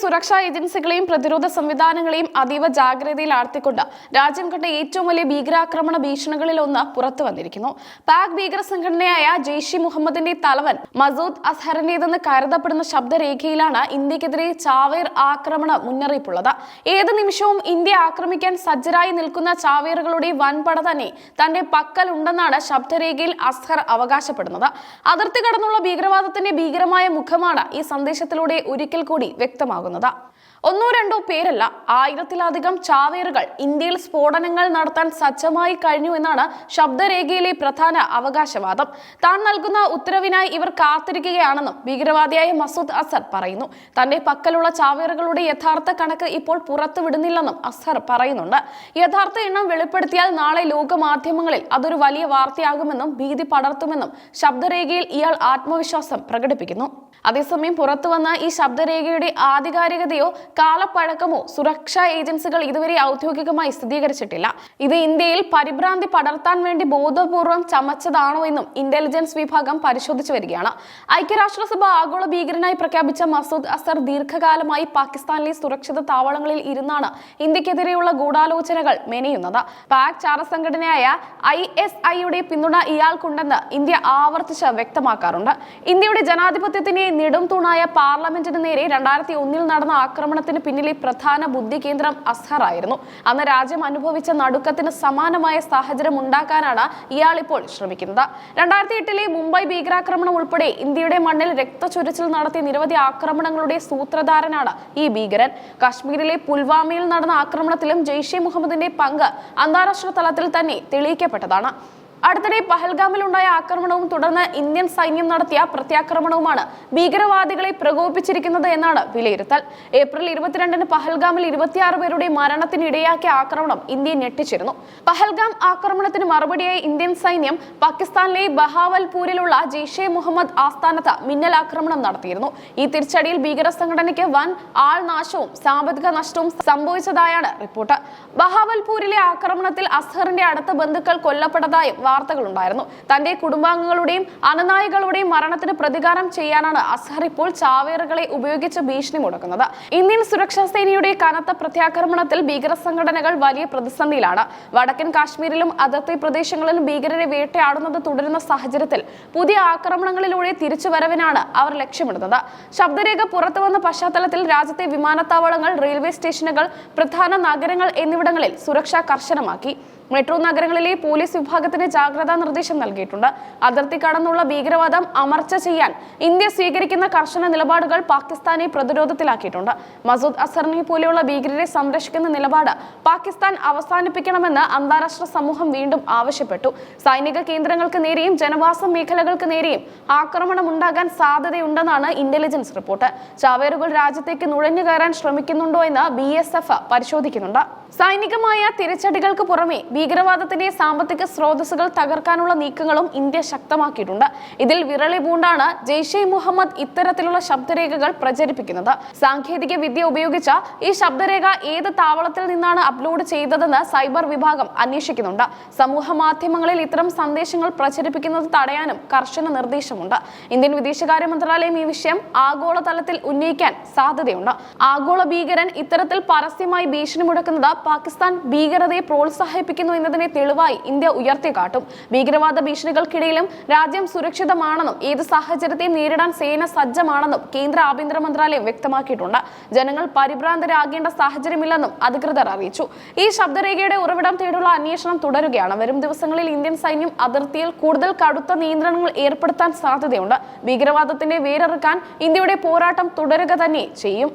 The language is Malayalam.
സുരക്ഷാ ഏജൻസികളെയും പ്രതിരോധ സംവിധാനങ്ങളെയും അതീവ ജാഗ്രതയിൽ ആഴ്ത്തിക്കൊണ്ട് രാജ്യം കണ്ട ഏറ്റവും വലിയ ഭീകരാക്രമണ ഭീഷണികളിൽ ഒന്ന് പുറത്തു വന്നിരിക്കുന്നു. പാക് ഭീകര സംഘടനയായ ജെയ്ഷി മുഹമ്മദിന്റെ തലവൻ മസൂദ് അസ്ഹറിന്റേതെന്ന് കരുതപ്പെടുന്ന ശബ്ദരേഖയിലാണ് ഇന്ത്യക്കെതിരെ ചാവേർ ആക്രമണ മുന്നറിയിപ്പുള്ളത്. ഏത് നിമിഷവും ഇന്ത്യ ആക്രമിക്കാൻ സജ്ജരായി നിൽക്കുന്ന ചാവേറുകളുടെ വൻപട തന്നെ തന്റെ പക്കൽ ഉണ്ടെന്നാണ് ശബ്ദരേഖയിൽ അസ്ഹർ അവകാശപ്പെടുന്നത്. അതിർത്തി കടന്നുള്ള ഭീകരവാദത്തിന്റെ ഭീകരമായ മുഖമാണ് ഈ സന്ദേശത്തിലൂടെ ഒരിക്കൽ കൂടി ಹೋಗುന്നದಾ ഒന്നോ രണ്ടോ പേരല്ല ആയിരത്തിലധികം ചാവേറുകൾ ഇന്ത്യയിൽ സ്ഫോടനങ്ങൾ നടത്താൻ സജ്ജമായി കഴിഞ്ഞു എന്നാണ് ശബ്ദരേഖയിലെ പ്രധാന അവകാശവാദം. താൻ നൽകുന്ന ഉത്തരവിനായി ഇവർ കാത്തിരിക്കുകയാണെന്നും ഭീകരവാദിയായ മസൂദ് അസർ പറയുന്നു. തന്റെ പക്കലുള്ള ചാവേറുകളുടെ യഥാർത്ഥ കണക്ക് ഇപ്പോൾ പുറത്തുവിടുന്നില്ലെന്നും അസർ പറയുന്നുണ്ട്. യഥാർത്ഥ എണ്ണം വെളിപ്പെടുത്തിയാൽ നാളെ ലോകമാധ്യമങ്ങളിൽ അതൊരു വലിയ വാർത്തയാകുമെന്നും ഭീതി പടർത്തുമെന്നും ശബ്ദരേഖയിൽ ഇയാൾ ആത്മവിശ്വാസം പ്രകടിപ്പിക്കുന്നു. അതേസമയം പുറത്തുവന്ന ഈ ശബ്ദരേഖയുടെ ആധികാരികതയോ കാലപ്പഴക്കമോ സുരക്ഷാ ഏജൻസികൾ ഇതുവരെ ഔദ്യോഗികമായി സ്ഥിരീകരിച്ചിട്ടില്ല. ഇത് ഇന്ത്യയിൽ പരിഭ്രാന്തി പടർത്താൻ വേണ്ടി ബോധപൂർവം ചമച്ചതാണോ എന്നും ഇന്റലിജൻസ് വിഭാഗം പരിശോധിച്ചു വരികയാണ്. ഐക്യരാഷ്ട്രസഭ ആഗോള ഭീകരനായി പ്രഖ്യാപിച്ച മസൂദ് അസർ ദീർഘകാലമായി പാകിസ്ഥാനിലെ സുരക്ഷിത താവളങ്ങളിൽ ഇരുന്നാണ് ഇന്ത്യക്കെതിരെയുള്ള ഗൂഢാലോചനകൾ മെനയുന്നത്. പാക് ചാര സംഘടനയായ ഐ എസ് ഐയുടെ പിന്തുണ ഇയാൾക്കുണ്ടെന്ന് ഇന്ത്യ ആവർത്തിച്ച് വ്യക്തമാക്കാറുണ്ട്. ഇന്ത്യയുടെ ജനാധിപത്യത്തിന്റെ നെടും തൂണായ പാർലമെന്റിന് നേരെ രണ്ടായിരത്തി ഒന്നിൽ നടന്ന ആക്രമണത്തിന് പിന്നിലെ പ്രധാന ബുദ്ധി കേന്ദ്രം അസ്ഹർ ആയിരുന്നു. അന്ന് രാജ്യം അനുഭവിച്ച നടുക്കത്തിന് സമാനമായ സാഹചര്യം ഉണ്ടാക്കാനാണ് ഇയാൾ ഇപ്പോൾ ശ്രമിക്കുന്നത്. രണ്ടായിരത്തി എട്ടിലെ മുംബൈ ഭീകരാക്രമണം ഉൾപ്പെടെ ഇന്ത്യയുടെ മണ്ണിൽ രക്തചൊരിച്ചിൽ നടത്തിയ നിരവധി ആക്രമണങ്ങളുടെ സൂത്രധാരനാണ് ഈ ഭീകരൻ. കാശ്മീരിലെ പുൽവാമയിൽ നടന്ന ആക്രമണത്തിലും ജെയ്ഷെ മുഹമ്മദിന്റെ പങ്ക് അന്താരാഷ്ട്ര തലത്തിൽ തന്നെ തെളിയിക്കപ്പെട്ടതാണ്. അടുത്തിടെ പഹൽഗാമിലുണ്ടായ ആക്രമണവും തുടർന്ന് ഇന്ത്യൻ സൈന്യം നടത്തിയ പ്രത്യാക്രമണവുമാണ് ഭീകരവാദികളെ പ്രകോപിപ്പിച്ചിരിക്കുന്നത് എന്നാണ് വിലയിരുത്തൽ. ഏപ്രിൽ ഇരുപത്തിരണ്ടിന് പഹൽഗാമിൽ ഇരുപത്തിയാറ് പേരുടെ മരണത്തിനിടയാക്കിയ ആക്രമണം ഇന്ത്യ ഞെട്ടിച്ചിരുന്നു. പഹൽഗാം ആക്രമണത്തിന് മറുപടിയായി ഇന്ത്യൻ സൈന്യം പാകിസ്ഥാനിലെ ബഹാവൽപൂരിലുള്ള ജെയ്ഷെ മുഹമ്മദ് ആസ്ഥാനത്ത് മിന്നൽ ആക്രമണം നടത്തിയിരുന്നു. ഈ തിരിച്ചടിയിൽ ഭീകര സംഘടനയ്ക്ക് വൻ ആൾനാശവും സാമ്പത്തിക നഷ്ടവും സംഭവിച്ചതായാണ് റിപ്പോർട്ട്. ബഹാവൽപൂരിലെ ആക്രമണത്തിൽ അസ്ഹറിന്റെ അടുത്ത ബന്ധുക്കൾ കൊല്ലപ്പെട്ടതായും വാർത്തകളുണ്ടായിരുന്നു. തന്റെ കുടുംബാംഗങ്ങളുടെയും അനുനായികളുടെയും മരണത്തിന് പ്രതികാരം ചെയ്യാനാണ് അസ്ഹർ ഇപ്പോൾ ചാവേറുകളെ ഉപയോഗിച്ച് ഭീഷണി മുടക്കുന്നത് ഇന്ത്യൻ സുരക്ഷാ സേനയുടെ കനത്ത പ്രത്യാക്രമണത്തിൽ ഭീകര സംഘടനകൾ വലിയ പ്രതിസന്ധിയിലാണ്. വടക്കൻ കാശ്മീരിലും അതിർത്തി പ്രദേശങ്ങളിലും ഭീകരരെ വേട്ടയാടുന്നത് തുടരുന്ന സാഹചര്യത്തിൽ പുതിയ ആക്രമണങ്ങളിലൂടെ തിരിച്ചുവരവിനാണ് അവർ ലക്ഷ്യമിടുന്നത്. ശബ്ദരേഖ പുറത്തുവന്ന പശ്ചാത്തലത്തിൽ രാജ്യത്തെ വിമാനത്താവളങ്ങൾ റെയിൽവേ സ്റ്റേഷനുകൾ പ്രധാന നഗരങ്ങൾ എന്നിവിടങ്ങളിൽ സുരക്ഷ കർശനമാക്കി. മെട്രോ നഗരങ്ങളിലെ പോലീസ് വിഭാഗത്തിന് ജാഗ്രതാ നിർദ്ദേശം നൽകിയിട്ടുണ്ട്. അതിർത്തി കടന്നുള്ള ഭീകരവാദം അമർച്ച ചെയ്യാൻ ഇന്ത്യ സ്വീകരിക്കുന്ന കർശന നിലപാടുകൾ പാകിസ്ഥാനെ പ്രതിരോധത്തിലാക്കിയിട്ടുണ്ട്. മസൂദ് അസറിനെ പോലെയുള്ള ഭീകരരെ സംരക്ഷിക്കുന്ന നിലപാട് പാകിസ്ഥാൻ അവസാനിപ്പിക്കണമെന്ന് അന്താരാഷ്ട്ര സമൂഹം വീണ്ടും ആവശ്യപ്പെട്ടു. സൈനിക കേന്ദ്രങ്ങൾക്ക് നേരെയും ജനവാസ മേഖലകൾക്ക് നേരെയും ആക്രമണം ഉണ്ടാകാൻ സാധ്യതയുണ്ടെന്നാണ് ഇന്റലിജൻസ് റിപ്പോർട്ട് ചാവേറുകൾ രാജ്യത്തേക്ക് നുഴഞ്ഞു കയറാൻ ശ്രമിക്കുന്നുണ്ടോ എന്ന് ബി പരിശോധിക്കുന്നുണ്ട്. സൈനികമായ തിരിച്ചടികൾക്ക് പുറമെ ഭീകരവാദത്തിന്റെ സാമ്പത്തിക സ്രോതസ്സുകൾ തകർക്കാനുള്ള നീക്കങ്ങളും ഇന്ത്യ ശക്തമാക്കിയിട്ടുണ്ട്. ഇതിൽ വിരളി പൂണ്ടാണ് ജെയ്ഷെ മുഹമ്മദ് ഇത്തരത്തിലുള്ള ശബ്ദരേഖകൾ പ്രചരിപ്പിക്കുന്നത്. സാങ്കേതിക വിദ്യ ഉപയോഗിച്ച ഈ ശബ്ദരേഖ ഏത് താവളത്തിൽ നിന്നാണ് അപ്ലോഡ് ചെയ്തതെന്ന് സൈബർ വിഭാഗം അന്വേഷിക്കുന്നുണ്ട്. സമൂഹ മാധ്യമങ്ങളിൽ ഇത്തരം സന്ദേശങ്ങൾ പ്രചരിപ്പിക്കുന്നത് തടയാനും കർശന നിർദ്ദേശമുണ്ട്. ഇന്ത്യൻ വിദേശകാര്യ മന്ത്രാലയം ഈ വിഷയം ആഗോളതലത്തിൽ ഉന്നയിക്കാൻ സാധ്യതയുണ്ട്. ആഗോള ഭീകരൻ ഇത്തരത്തിൽ പരസ്യമായി ഭീഷണി മുടക്കുന്നത് പാകിസ്ഥാൻ ഭീകരതയെ പ്രോത്സാഹിപ്പിക്കുന്നു എന്നതിനെ തെളിവായി ഇന്ത്യ ഉയർത്തിക്കാട്ടും. ഭീകരവാദ ഭീഷണികൾക്കിടയിലും രാജ്യം സുരക്ഷിതമാണെന്നും ഏത് സാഹചര്യത്തെയും നേരിടാൻ സേന സജ്ജമാണെന്നും കേന്ദ്ര ആഭ്യന്തര മന്ത്രാലയം വ്യക്തമാക്കിയിട്ടുണ്ട്. ജനങ്ങൾ പരിഭ്രാന്തരാകേണ്ട സാഹചര്യമില്ലെന്നും അധികൃതർ അറിയിച്ചു. ഈ ശബ്ദരേഖയുടെ ഉറവിടം തേടുള്ള അന്വേഷണം തുടരുകയാണ്. വരും ദിവസങ്ങളിൽ ഇന്ത്യൻ സൈന്യം അതിർത്തിയിൽ കൂടുതൽ കടുത്ത നിയന്ത്രണങ്ങൾ ഏർപ്പെടുത്താൻ സാധ്യതയുണ്ട്. ഭീകരവാദത്തിന്റെ വേരറുക്കാൻ ഇന്ത്യയുടെ പോരാട്ടം തുടരുക തന്നെ ചെയ്യും.